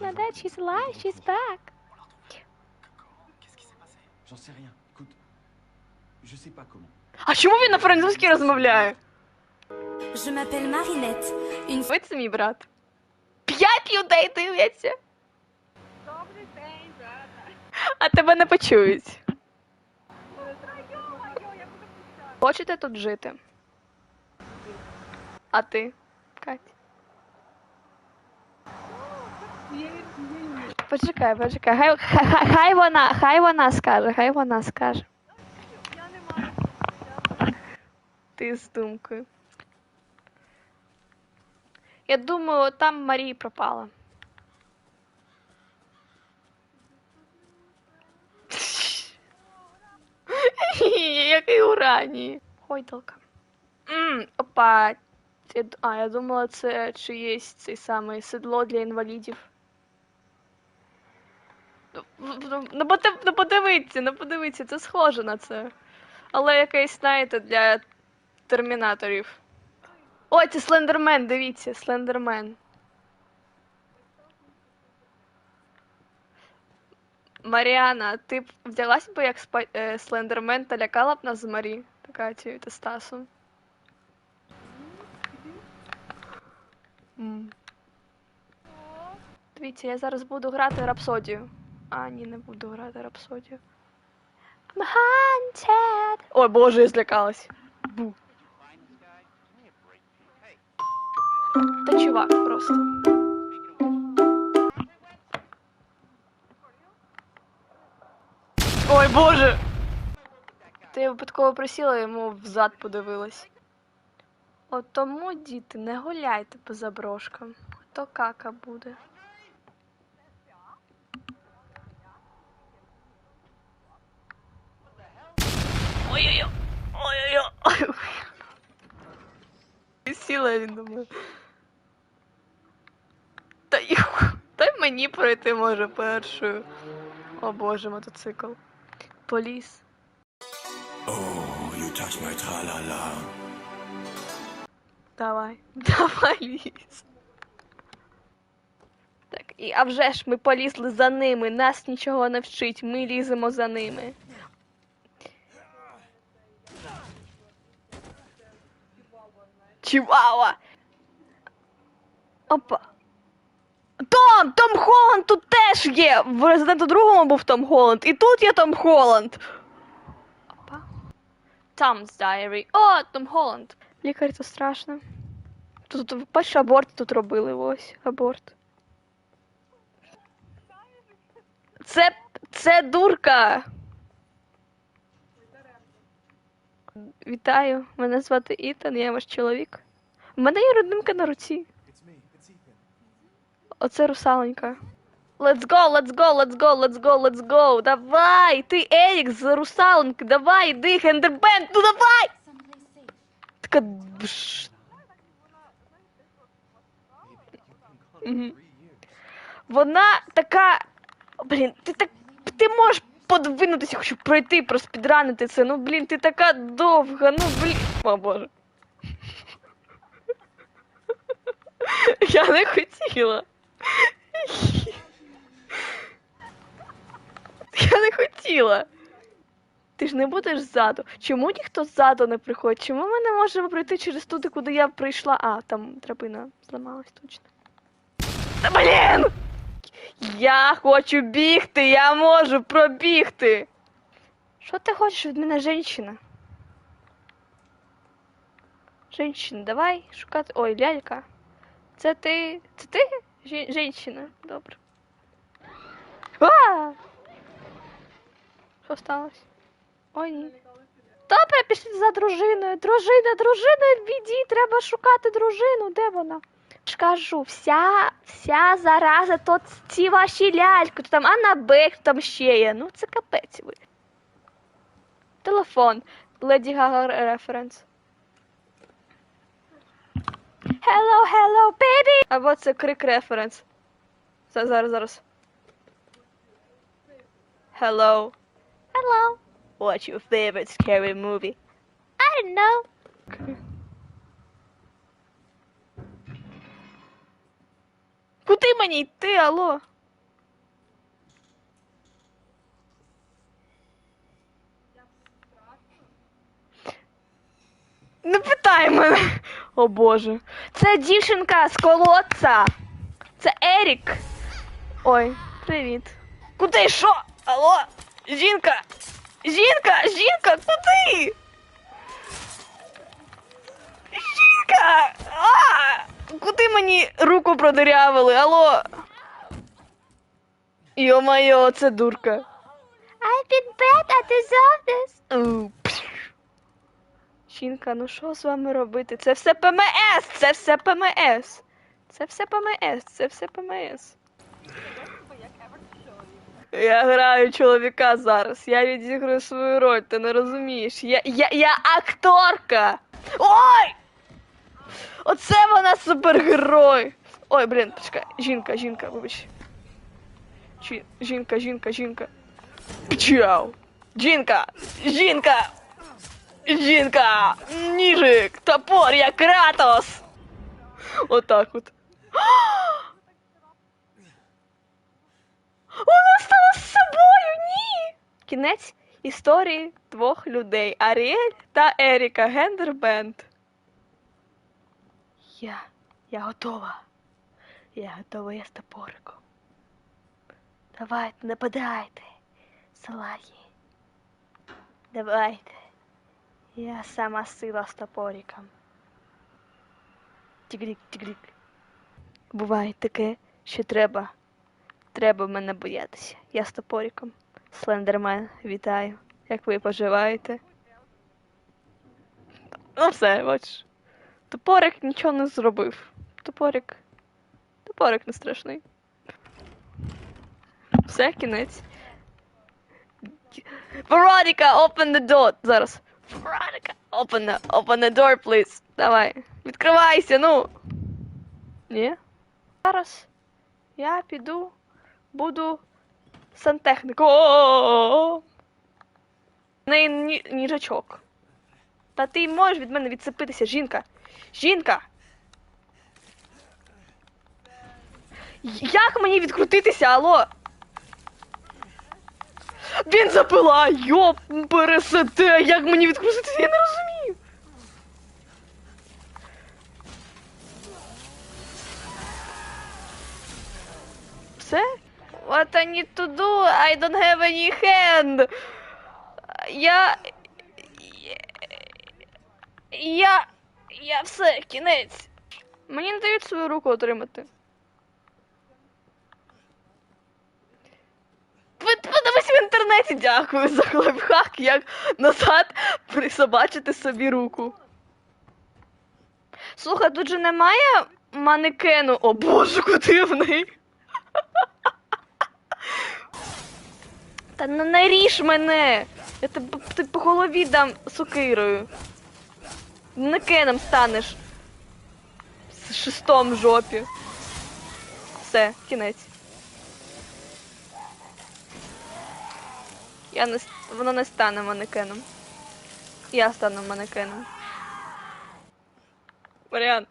not dead, she's alive, she's back. Qu'est-ce qui s'est passé J'en sais rien. Écoute, je sais pas comment. А чому він на французькій розмовляє? Je m'appelle Marinette, une Ви це мій брат. П'ять людей дивляться. А тебе не почують. Хочете тут жити? А ти, Кать? Почекай, почекай. Хай, хай, хай- хай вона, хай вона скаже, хай вона скаже. Ти з думкою. Я думаю, там Марія пропала. Який урані. Гойдалка. М, Опа. Я д- А, я думала, це чиєсь цей самий седло для інвалідів. Ну, ну, Ну, подив- ну подивіться, подивіться, це схоже на це. Але якесь, знаєте, для термінаторів. Ой, це Слендермен, дивіться, Слендермен. Маріана, ти б вдяглась би як спа... е, Слендермен та лякала б нас з Марі, та Катю та Стасом? М. Дивіться, я зараз буду грати рапсодію. А, ні, не буду грати рапсодію. I'm haunted. Ой, боже, я злякалась. Бу. Та чувак просто. Ой, боже! Я випадково присіла, йому взад подивилась. От тому, діти, не гуляйте по заброшкам. То кака буде. Ой-ой-ой! Ой-ой-ой! Сіла він мене. Та його. Дай мені пройти може першою. О боже, мотоцикл. Поліс. Oh, you touch my tra-la-la. Давай. Давай ліз. Так, і а вже ж ми полізли за ними. Нас нічого не вчить. Ми ліземо за ними. Чивава! Опа. Том! Том Холланд тут теж є! В Резиденту другому був Том Холланд, і тут є Том Холланд. Опа. Tom's Diary. О, Том Холланд. Лікар це страшно. Тут, тут бачиш, аборт тут робили ось. Аборт. Це. Це дурка. Вітаю, мене звати Ітан, я ваш чоловік. У мене є родинка на руці. Оце русаленька. Let's go, let's go, let's go, let's go, let's go. Давай! Ти Ерік з русаленки, давай, іди, хендербенд, ну давай! Така Вона така. Блін, ти так. Ти можеш подвинутися, хочу пройти, просто підранити це. Ну, блін, ти така довга, ну блін. О боже. Я не хотіла. Я не хотіла. Ти ж не будеш ззаду. Чому ніхто ззаду не приходить? Чому ми не можемо пройти через туди, куди я прийшла? А, там драбина зламалась точно. Та блін! Я хочу бігти, я можу пробігти. Що ти хочеш від мене, женщина? Женщина, давай шукати. Ой, лялька. Це ти. Це ти? Жен- Женщина. Добре. А! Що сталося? Ой, ні. Добре, пішли за дружиною. Дружина, дружина в біді, треба шукати дружину. Де вона? Ж кажу, вся, вся зараза, то ці ваші ляльки, то там Аннабек, то там ще є. Ну, це капець ви. Телефон. Леді Гага референс. Hello, hello, baby! Або це крик референс. Зараз, зараз. Hello. Hello. What's your favorite scary movie? I don't know. Куди мені йти, алло? Не питай мене. О боже. Це дівчинка з колодця. Це Ерік. Ой, привіт. Куди що? Алло? Жінка! Жінка! Жінка! Куди? Жінка! Мені руку продирявили? Алло? Йо-майо, це дурка. I've been bad at this office. Жінка, ну що з вами робити? Це все ПМС! Це все ПМС! Це все ПМС, це все ПМС. Я граю чоловіка зараз. Я відіграю свою роль, ти не розумієш. Я, я, я акторка! Ой! Оце вона супергерой! Ой, блін, почекай. Жінка, жінка, вибач. Жі- Жінка, жінка, жінка. Пчау! Жінка! Жінка! Жінка! Ніжик! Топор, я Кратос! Отак от. Вона стала з собою! Ні! Кінець історії двох людей Аріель та Еріка Гендербенд. Я. Я готова. Я готова, я з топориком. Давайте, нападайте. Салаї. Давайте. Я сама сила з топориком. Тігрік, тігрік. Буває таке, що треба. Треба мене боятися. Я з топориком. Слендермен, вітаю. Як ви поживаєте? Ну все, бачиш. Топорик нічого не зробив. Топорик. Топорик не страшний. Все, кінець. Veronica, open the door. Зараз. Veronica, open open the door, please. Давай. Відкривайся, ну. Ні? Зараз я піду, буду сантехником. В неї ні, ніжачок. Та ти можеш від мене відцепитися, жінка. Жінка! Як мені відкрутитися, алло? Він запила, йоп, пересете, як мені відкрутитися, я не розумію. Все? What I need to do? I don't have any hand. Я. Я. Я все, кінець. Мені не дають свою руку отримати. Подивись в інтернеті, дякую за лайфхак, як назад присобачити собі руку. Слухай, тут же немає манекену. О боже, куди в неї? Та не наріж мене! Я тебе по голові дам сокирою. Манекеном станеш. З шестом жопі. Все, кінець. Я не вона не стане манекеном. Я стану манекеном. Варіант.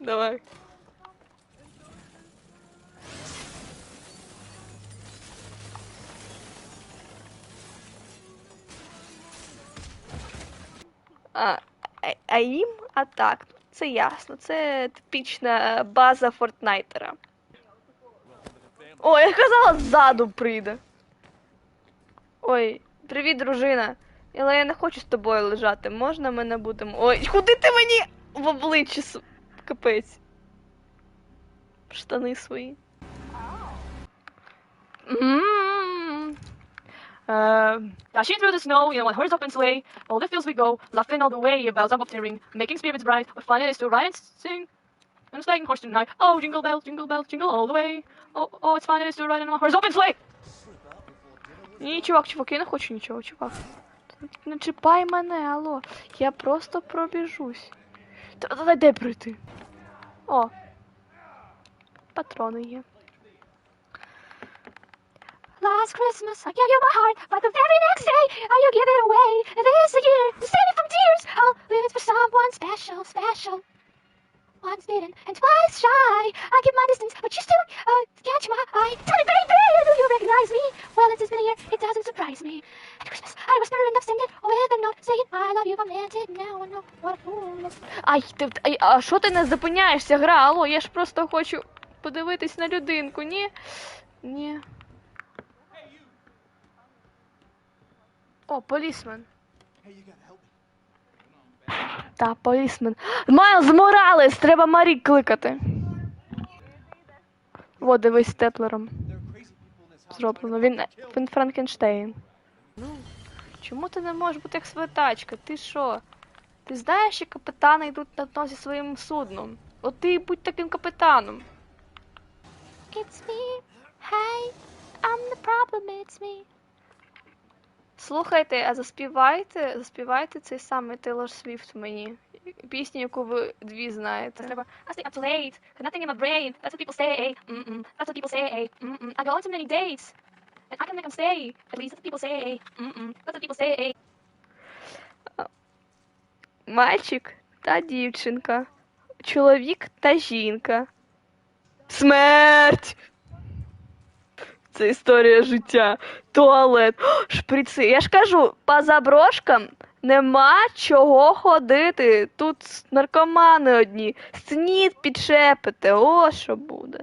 Давай. А, а- а їм атак. Це ясно. Це типічна база Фортнайтера. О, я казала, ззаду прийде. Ой, привіт, дружина. Але я не хочу з тобою лежати. Можна ми не будемо. Ой, куди ти мені в обличчя капець? Штани свої. Мм. Uh, dashing through the snow in a one-horse open sleigh, all the fields we go, laughing all the way, bells up ring, making spirits bright. What fun it is to ride and sing, and a sleighing horse tonight. Oh, jingle bells, jingle bells, jingle all the way. Oh, oh, it's fun it is to ride in a one-horse open sleigh. Ні, чувак, чувак, я не хочу нічого, чувак. Не чіпай мене, алло. Я просто пробіжусь. Та де пройти? О. Патрони є. Last Christmas, I gave you my heart, but the very next day, uh, you give it away. This year, I'm saving from tears. I'll leave it for someone special, special. Once bitten and twice shy. I keep my distance, but you still uh, catch my eye. Tell me, baby, do you recognize me? Well, it's been a year, it doesn't surprise me. At Christmas, I whisper and I've sent it with a note saying I love you, I meant it. Now I know what a. Ай, ти, ай, а що ти не зупиняєшся, гра? Алло, я ж просто хочу подивитись на людинку, ні? Ні. О, полісмен. Hey, you gotta help me. Та, полісмен. Майлз Моралес! Треба Марі кликати. Во, дивись з теплером. There are crazy people in this house. Зроблено. Він, він Франкенштейн. Ну, чому ти не можеш бути як святачка? Ти що? Ти знаєш, що капітани йдуть на дно зі своїм судном? От ти і будь таким капітаном. It's me. Hey, I'm the problem, it's me. Слухайте, а заспівайте, заспівайте цей самий Тейлор Свіфт мені. Пісню, яку ви дві знаєте. Never. I stay up too late. Got nothing in my brain. That's what people say. Mm-mm. That's what people say. Mm-mm. I go on too many dates. And I can make them stay. At least that's what people say. Mm-mm. That's what people say. Мальчик та дівчинка. Чоловік та жінка. Смерть! Це історія життя. Туалет. Шприци. Я ж кажу, по заброшкам нема чого ходити. Тут наркомани одні. Снід підшепите. О, що буде.